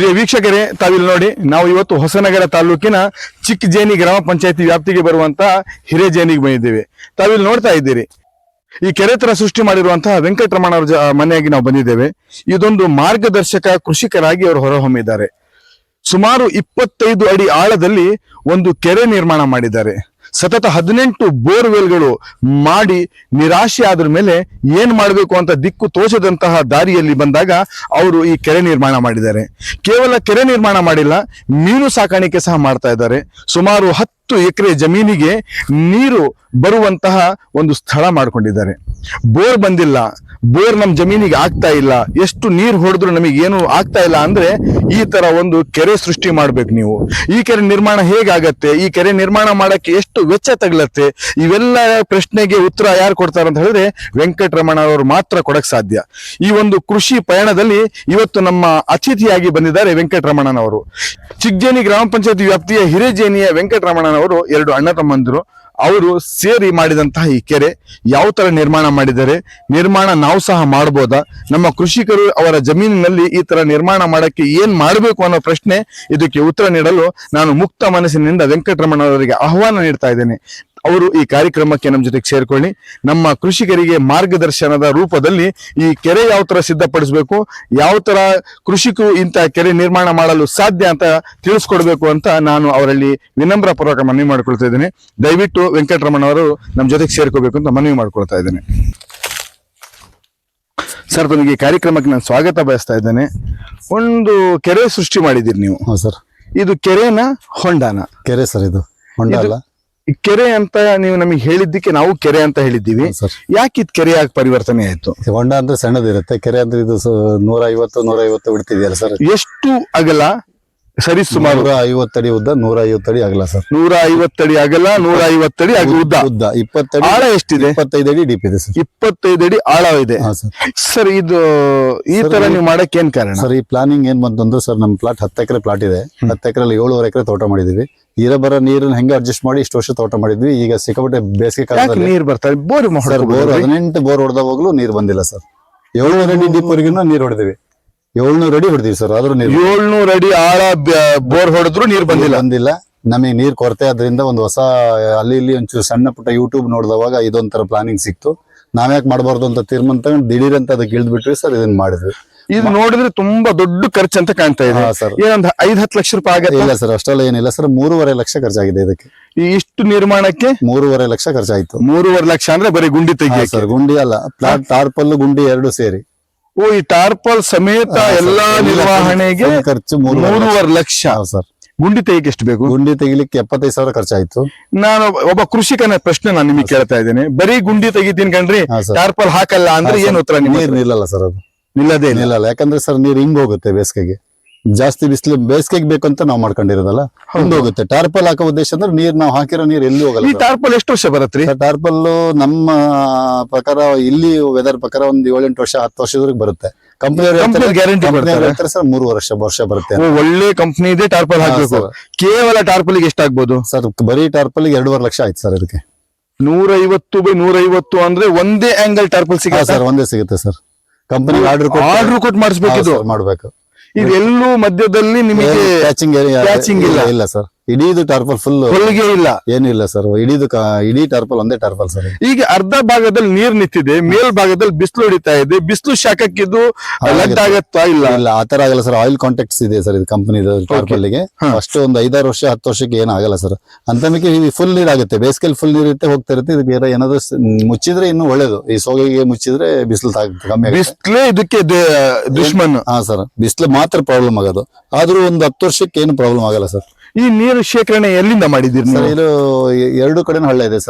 ಪ್ರಿಯ ವೀಕ್ಷಕರೇ, ತಾವಿಲ್ಲಿ ನೋಡಿ, ನಾವು ಇವತ್ತು ಹೊಸನಗರ ತಾಲೂಕಿನ ಚಿಕ್ಕಜೇನಿ ಗ್ರಾಮ ಪಂಚಾಯತಿ ವ್ಯಾಪ್ತಿಗೆ ಬರುವಂತಹ ಹಿರೇಜೇನಿಗೆ ಬಂದಿದ್ದೇವೆ. ತಾವಿಲ್ಲಿ ನೋಡ್ತಾ ಇದ್ದೀರಿ, ಈ ಕೆರೆ ತರ ಸೃಷ್ಟಿ ಮಾಡಿರುವಂತಹ ವೆಂಕಟರಮಣ ಅವರ ಮನೆಯಾಗಿ ನಾವು ಬಂದಿದ್ದೇವೆ. ಇದೊಂದು ಮಾರ್ಗದರ್ಶಕ ಕೃಷಿಕರಾಗಿ ಅವರು ಹೊರಹೊಮ್ಮಿದ್ದಾರೆ. ಸುಮಾರು ಇಪ್ಪತ್ತೈದು ಅಡಿ ಆಳದಲ್ಲಿ ಒಂದು ಕೆರೆ ನಿರ್ಮಾಣ ಮಾಡಿದ್ದಾರೆ. ಸತತ ಹದಿನೆಂಟು ಬೋರ್ವೆಲ್ಗಳು ಮಾಡಿ ನಿರಾಶೆ ಆದ್ರ ಮೇಲೆ ಏನ್ ಮಾಡಬೇಕು ಅಂತ ದಿಕ್ಕು ತೋಚದಂತಹ ದಾರಿಯಲ್ಲಿ ಬಂದಾಗ ಅವರು ಈ ಕೆರೆ ನಿರ್ಮಾಣ ಮಾಡಿದ್ದಾರೆ. ಕೇವಲ ಕೆರೆ ನಿರ್ಮಾಣ ಮಾಡಿಲ್ಲ, ಮೀನು ಸಾಕಾಣಿಕೆ ಸಹ ಮಾಡ್ತಾ ಇದ್ದಾರೆ. ಸುಮಾರು ಹತ್ತು ಎಕರೆ ಜಮೀನಿಗೆ ನೀರು ಬರುವಂತಹ ಒಂದು ಸ್ಥಳ ಮಾಡ್ಕೊಂಡಿದ್ದಾರೆ. ಬೋರ್ ಬಂದಿಲ್ಲ, ಬೋರ್ ನಮ್ಮ ಜಮೀನಿಗೆ ಆಗ್ತಾ ಇಲ್ಲ, ಎಷ್ಟು ನೀರು ಹೊಡೆದ್ರು ನಮಗೆ ಏನು ಆಗ್ತಾ ಇಲ್ಲ ಅಂದ್ರೆ ಈ ತರ ಒಂದು ಕೆರೆ ಸೃಷ್ಟಿ ಮಾಡ್ಬೇಕು ನೀವು. ಈ ಕೆರೆ ನಿರ್ಮಾಣ ಹೇಗಾಗತ್ತೆ, ಈ ಕೆರೆ ನಿರ್ಮಾಣ ಮಾಡಕ್ಕೆ ಎಷ್ಟು ವೆಚ್ಚ ತಗಲತ್ತೆ, ಇವೆಲ್ಲ ಪ್ರಶ್ನೆಗೆ ಉತ್ತರ ಯಾರು ಕೊಡ್ತಾರೆ ಅಂತ ಹೇಳಿದ್ರೆ ವೆಂಕಟರಮಣ ಅವರು ಮಾತ್ರ ಕೊಡಕ್ ಸಾಧ್ಯ. ಈ ಒಂದು ಕೃಷಿ ಪಯಣದಲ್ಲಿ ಇವತ್ತು ನಮ್ಮ ಅತಿಥಿಯಾಗಿ ಬಂದಿದ್ದಾರೆ ವೆಂಕಟರಮಣನವರು. ಚಿಗ್ಜೇನಿ ಗ್ರಾಮ ಪಂಚಾಯತ್ ವ್ಯಾಪ್ತಿಯ ಹಿರೇಜೇನಿಯ ವೆಂಕಟರಮಣನವರು. ಎರಡು ಅಣ್ಣ ತಮ್ಮಂದಿರು, ಅವರು ಸೇರಿ ಮಾಡಿದಂತಹ ಈ ಕೆರೆ ಯಾವ ತರ ನಿರ್ಮಾಣ ಮಾಡಿದರೆ ನಿರ್ಮಾಣ ನಾವು ಸಹ ಮಾಡಬಹುದಾ ನಮ್ಮ ಕೃಷಿಕರು ಅವರ ಜಮೀನಿನಲ್ಲಿ ಈ ತರ ನಿರ್ಮಾಣ ಮಾಡಕ್ಕೆ ಏನ್ ಮಾಡಬೇಕು ಅನ್ನೋ ಪ್ರಶ್ನೆ ಇದಕ್ಕೆ ಉತ್ತರ ನೀಡಲು ನಾನು ಮುಕ್ತ ಮನಸ್ಸಿನಿಂದ ವೆಂಕಟರಮಣ ಅವರಿಗೆ ಆಹ್ವಾನ ನೀಡ್ತಾ ಇದ್ದೇನೆ. ಅವರು ಈ ಕಾರ್ಯಕ್ರಮಕ್ಕೆ ನಮ್ಮ ಜೊತೆಗೆ ಸೇರ್ಕೊಳ್ಳಿ. ನಮ್ಮ ಕೃಷಿಕರಿಗೆ ಮಾರ್ಗದರ್ಶನದ ರೂಪದಲ್ಲಿ ಈ ಕೆರೆ ಯಾವ ತರ ಸಿದ್ಧಪಡಿಸಬೇಕು ಯಾವ ತರ ಕೃಷಿಕರು ಇಂಥ ಕೆರೆ ನಿರ್ಮಾಣ ಮಾಡಲು ಸಾಧ್ಯ ಅಂತ ತಿಳಿಸ್ಕೊಡ್ಬೇಕು ಅಂತ ನಾನು ಅವರಲ್ಲಿ ವಿನಮ್ರ ಪೂರ್ವಕ ಮನವಿ ಮಾಡ್ಕೊಳ್ತಾ ಇದ್ದೇನೆ. ದಯವಿಟ್ಟು ವೆಂಕಟರಮಣ ಅವರು ನಮ್ಮ ಜೊತೆಗೆ ಸೇರ್ಕೋಬೇಕು ಅಂತ ಮನವಿ ಮಾಡ್ಕೊಳ್ತಾ ಇದ್ದೇನೆ. ಸರ್ ತಮಗೆ ಈ ಕಾರ್ಯಕ್ರಮಕ್ಕೆ ನಾನು ಸ್ವಾಗತ ಬಯಸ್ತಾ ಇದ್ದೇನೆ. ಒಂದು ಕೆರೆ ಸೃಷ್ಟಿ ಮಾಡಿದ್ದೀರಿ ನೀವು. ಸರ್. ಇದು ಕೆರೆನ ಹೊಂಡನ? ಕೆರೆ ಸರ್ ಇದು. ಹೊಂಡ ಅಲ್ಲ. ಕೆರೆ ಅಂತ ನೀವು ನಮಗೆ ಹೇಳಿದ್ದಕ್ಕೆ ನಾವು ಕೆರೆ ಅಂತ ಹೇಳಿದ್ದೀವಿ. ಸರ್. ಯಾಕೆ ಇದು ಕೆರೆಯಾಗಿ ಪರಿವರ್ತನೆ ಆಯ್ತು? ಹೊಂಡ ಅಂದ್ರೆ ಸಣ್ಣದಿರುತ್ತೆ. ಕೆರೆ ಅಂದ್ರೆ ಇದು ನೂರ ಐವತ್ತು ನೂರ ಐವತ್ತು ಬಿಡ್ತಿದೆಯಲ್ಲ ಸರ್? ಎಷ್ಟು ಅಗಲ ಸರಿ ಸುಮಾರು ನೂರ ಐವತ್ತಡಿ ಉದ್ದ ನೂರ ಐವತ್ತಡಿ ಆಗಲ್ಲ ಸರ್. ನೂರ ಐವತ್ತಡಿ ಅಗಲ ನೂರ ಐವತ್ತಡಿ ಅಗ ಉದ್ದ. ಉದ್ದ ಇಪ್ಪತ್ತಡಿ ಆಳ ಎಷ್ಟಿದೆ? ಇಪ್ಪತ್ತೈದು ಅಡಿ ಡೀಪ್ ಇದೆ ಸರ್. ಇಪ್ಪತ್ತೈದು ಅಡಿ ಆಳ ಇದೆ. ಹಾ ಸರ್. ಸರ್ ಇದು ಈ ತರ ನೀವು ಮಾಡಕ್ ಏನ್ ಕಾರಣ? ಸರ್ ಈ ಪ್ಲಾನಿಂಗ್ ಏನ್ ಬಂತಂದ್ರೆ ಸರ್ ನಮ್ ಪ್ಲಾಟ್ ಹತ್ತು ಎಕರೆ ಪ್ಲಾಟ್ ಇದೆ. ಹತ್ತು ಎಕರೆ ಏಳುವರೆ ಎಕರೆ ತೋಟ ಮಾಡಿದೀವಿ. ಬರೋ ನೀರನ್ನ ಹೆಂಗೆ ಅಡ್ಜಸ್ಟ್ ಮಾಡಿ ಇಷ್ಟು ವರ್ಷ ತೋಟ ಮಾಡಿದ್ವಿ. ಈಗ ಸಿಕ್ಕಾಪಟ್ಟೆ ಬೇಸಿಗೆ ಯಾಕೆ ಕಾಲದಲ್ಲಿ ನೀರ್ ಬರ್ತಾರೆ ಬೋರ್ ಸರ್ ಬೋರ್ ಹದಿನೆಂಟು ಬೋರ್ ಹೊಡೆದವಾಗ್ಲೂ ನೀರು ಬಂದಿಲ್ಲ ಸರ್. ಏಳುವರೆ ಅಡಿ ಡೀಪ್ ವರೆಗೂ ನೀರು ಹೊಡೆದಿವಿ. ಏಳ್ನೂರು ಅಡಿ ಹೊಡೆದಿವಿ ಸರ್ ಆದ್ರೂ ನೀರು ಏಳ್ನೂರ ಅಡಿ ಆಳ ಬೋರ್ ಹೊಡೆದ್ರು ನೀರ್ ಬಂದಿಲ್ಲ. ಬಂದಿಲ್ಲ. ನಮಗೆ ನೀರ್ ಕೊರತೆ ಆದ್ರಿಂದ ಒಂದು ಹೊಸ ಅಲ್ಲಿ ಇಲ್ಲಿ ಒಂಚೂರು ಸಣ್ಣ ಪುಟ್ಟ ಯೂಟ್ಯೂಬ್ ನೋಡಿದವಾಗ ಇದೊಂಥರ ಪ್ಲಾನಿಂಗ್ ಸಿಕ್ತು. ನಾವ್ಯಾಕೆ ಮಾಡಬಾರ್ದು ಅಂತ ತೀರ್ಮಾನ ತಗೊಂಡು ದಿಢೀರ್ ಅಂತ ಅದಕ್ಕೆ ಇಳಿದ್ಬಿಟ್ರಿ ಸರ್ ಇದನ್ನ ಮಾಡಿದ್ವಿ. ಇದು ನೋಡಿದ್ರೆ ತುಂಬಾ ದೊಡ್ಡ ಖರ್ಚು ಅಂತ ಕಾಣ್ತಾ ಇದೆ. ಸರ್. ಏನೊಂದ್ ಐದ್ ಹತ್ತು ಲಕ್ಷ ರೂಪಾಯಿ ಆಗತ್ತೆ? ಇಲ್ಲ ಸರ್ ಅಷ್ಟೆಲ್ಲ ಏನಿಲ್ಲ ಸರ್ ಮೂರುವರೆ ಲಕ್ಷ ಖರ್ಚಾಗಿದೆ ಇದಕ್ಕೆ. ಈ ಇಷ್ಟು ನಿರ್ಮಾಣಕ್ಕೆ? ಮೂರುವರೆ ಲಕ್ಷ ಖರ್ಚಾಯ್ತು. ಮೂರುವರೆ ಲಕ್ಷ ಅಂದ್ರೆ ಬರೀ ಗುಂಡಿ ತೆಗಿಯ ಸರ್ ಗುಂಡಿ ಅಲ್ಲ ಪ್ಲಾಟ್ ಟಾರ್ಪಲ್ ಗುಂಡಿ ಎರಡು ಸೇರಿ. ಓ ಈ ಟಾರ್ಪಲ್ ಸಮೇತ ಎಲ್ಲಾ ನಿರ್ವಹಣೆಗೆ ಖರ್ಚು ಮೂರುವರೆ ಲಕ್ಷ. ಸರ್. ಗುಂಡಿ ತೆಗಿಲಿಕ್ಕೆ ಎಷ್ಟು ಬೇಕು? ಗುಂಡಿ ತೆಗಿಲಿಕ್ಕೆ ಎಪ್ಪತ್ತೈದು ಸಾವಿರ ಖರ್ಚಾಯ್ತು. ನಾನು ಒಬ್ಬ ಕೃಷಿಕನ ಪ್ರಶ್ನೆ ನಾನು ನಿಮಗೆ ಕೇಳ್ತಾ ಇದ್ದೇನೆ. ಬರೀ ಗುಂಡಿ ತೆಗಿತೀನಿ ಕಣ್ರಿ. ಟಾರ್ಪಲ್ ಹಾಕಲ್ಲ ಅಂದ್ರೆ ಏನು. ಉತ್ತರ ನೀರ್ ನಿಲ್ಲಲ್ಲ ಸರ್ ಅದು. ನಿಲ್ಲದೇ ನಿಲ್ಲಲ್ಲ. ಯಾಕಂದ್ರೆ ಸರ್ ನೀರ್ ಹಿಂಗ್ ಹೋಗುತ್ತೆ ಬೇಸಿಗೆಗೆ. ಜಾಸ್ತಿ ಬಿಸಿಲು ಬೇಸಿಗೆಗೆ ಬೇಕು ಅಂತ ನಾವು ಮಾಡ್ಕೊಂಡಿರೋದಲ್ಲ? ಹಿಂಗ್ ಹೋಗುತ್ತೆ ಟಾರ್ಪಲ್ ಹಾಕೋ ಉದ್ದೇಶ ಅಂದ್ರೆ ನೀರ್ ನಾವು ಹಾಕಿರೋ ನೀರ್ ಎಲ್ಲಿ ಈ ಹೋಗಲ್ಲ ಟಾರ್ಪಲ್ ಎಷ್ಟು ವರ್ಷ ಬರತ್ರಿ? ಟಾರ್ಪಲ್ ನಮ್ಮ ಪ್ರಕಾರ ಇಲ್ಲಿ ವೆದರ್ ಪ್ರಕಾರ ಒಂದ್ ಏಳೆಂಟು ವರ್ಷ ಹತ್ತು ವರ್ಷದವರೆಗೆ ಬರುತ್ತೆ. ಕಂಪನಿ ಗ್ಯಾರಂಟಿ ಸರ್ ಮೂರು ವರ್ಷ ವರ್ಷ ಬರುತ್ತೆ ಒಳ್ಳೆ ಕಂಪ್ನಿ ಇದೆ ಟಾರ್ಪಲ್ ಹಾಕಬೇಕು. ಕೇವಲ ಟಾರ್ಪಲ್ ಎಷ್ಟಾಗ್ಬೋದು ಸರ್ ಬರೀ ಟಾರ್ಪಲ್ ಎರಡೂವರೆ ಲಕ್ಷ ಆಯ್ತು ಸರ್ ಇದಕ್ಕೆ. ನೂರ ಐವತ್ತು ಬೈ ನೂರ ಐವತ್ತು ಅಂದ್ರೆ ಒಂದೇ ಆಂಗಲ್ ಟಾರ್ಪಲ್ ಸಿಗುತ್ತೆ? ಸರ್ ಒಂದೇ ಸಿಗುತ್ತೆ ಸರ್. ಕಂಪನಿ ಆರ್ಡರ್ ಆರ್ಡರ್ ಕೊಟ್ಟು ಮಾಡಿಸ್ಬೇಕು ಮಾಡ್ಬೇಕು. ಇದೆಲ್ಲೂ ಮಧ್ಯದಲ್ಲಿ ನಿಮಗೆ ಇಲ್ಲ. ಇಲ್ಲ ಸರ್ ಇಡೀದು ಟಾರ್ಪಲ್ ಫುಲ್ ಹೊಲಿಗೆ ಇಲ್ಲ. ಏನಿಲ್ಲ ಸರ್ ಇಡೀದು ಇಡೀ ಟಾರ್ಪಲ್ ಒಂದೇ ಟಾರ್ಪಲ್ ಸರ್ ಈಗ ಅರ್ಧ ಭಾಗದಲ್ಲಿ ನೀರ್ ನಿಂತಿದೆ ಮೇಲ್ ಭಾಗದಲ್ಲಿ ಬಿಸಿಲು ಹೊಡಿತಾ ಇದೆ ಬಿಸಿಲು ಶಾಖಕ್ಕಿದ್ದು ಆಗತ್ತಾ ಇಲ್ಲ? ಇಲ್ಲ ಆತರ ಆಗಲ್ಲ ಸರ್ ಆಯಿಲ್ ಕಾಂಟ್ಯಾಕ್ಟ್ಸ್ ಇದೆ ಸರ್ ಇದು ಕಂಪನಿ ಟಾರ್ಪಲ್ಗೆ ಅಷ್ಟು ಒಂದು ಐದಾರು ವರ್ಷ ಹತ್ತು ವರ್ಷಕ್ಕೆ ಏನು ಆಗಲ್ಲ ಸರ್ ಅಂತಮಿಕೆ ಫುಲ್ ನೀರ್ ಆಗುತ್ತೆ. ಬೇಸಿಗೆಲ್ ಫುಲ್ ನೀರ್ ಇರುತ್ತೆ ಹೋಗ್ತಾ ಇರುತ್ತೆ. ಇದು ಬೇರೆ ಏನಾದ್ರು ಮುಚ್ಚಿದ್ರೆ ಇನ್ನು ಒಳ್ಳೇದು. ಈ ಸೋಗೆಗೆ ಮುಚ್ಚಿದ್ರೆ ಬಿಸಿಲು ತಾಗುತ್ತೆ ಕಮ್ಮಿ ಬಿಸ್ಲೇ ಇದಕ್ಕೆ ದುಷ್ಮನ್ ದುಶ್ಮನ್. ಹಾ ಸರ್ ಬಿಸಿಲು ಮಾತ್ರ ಪ್ರಾಬ್ಲಮ್ ಆಗೋದು. ಆದ್ರೂ ಒಂದು ಹತ್ತು ವರ್ಷಕ್ಕೆ ಏನು ಪ್ರಾಬ್ಲಮ್ ಆಗಲ್ಲ ಸರ್ ಈ ನೀರು ಶೇಖರಣೆ ಎಲ್ಲಿಂದ ಮಾಡಿದ್ದೀರಿ ಸರ್ ನೀವು? ಇದು ಎರಡು ಕಡೆ ಹಳ್ಳ ಇದೆ ಸರ್.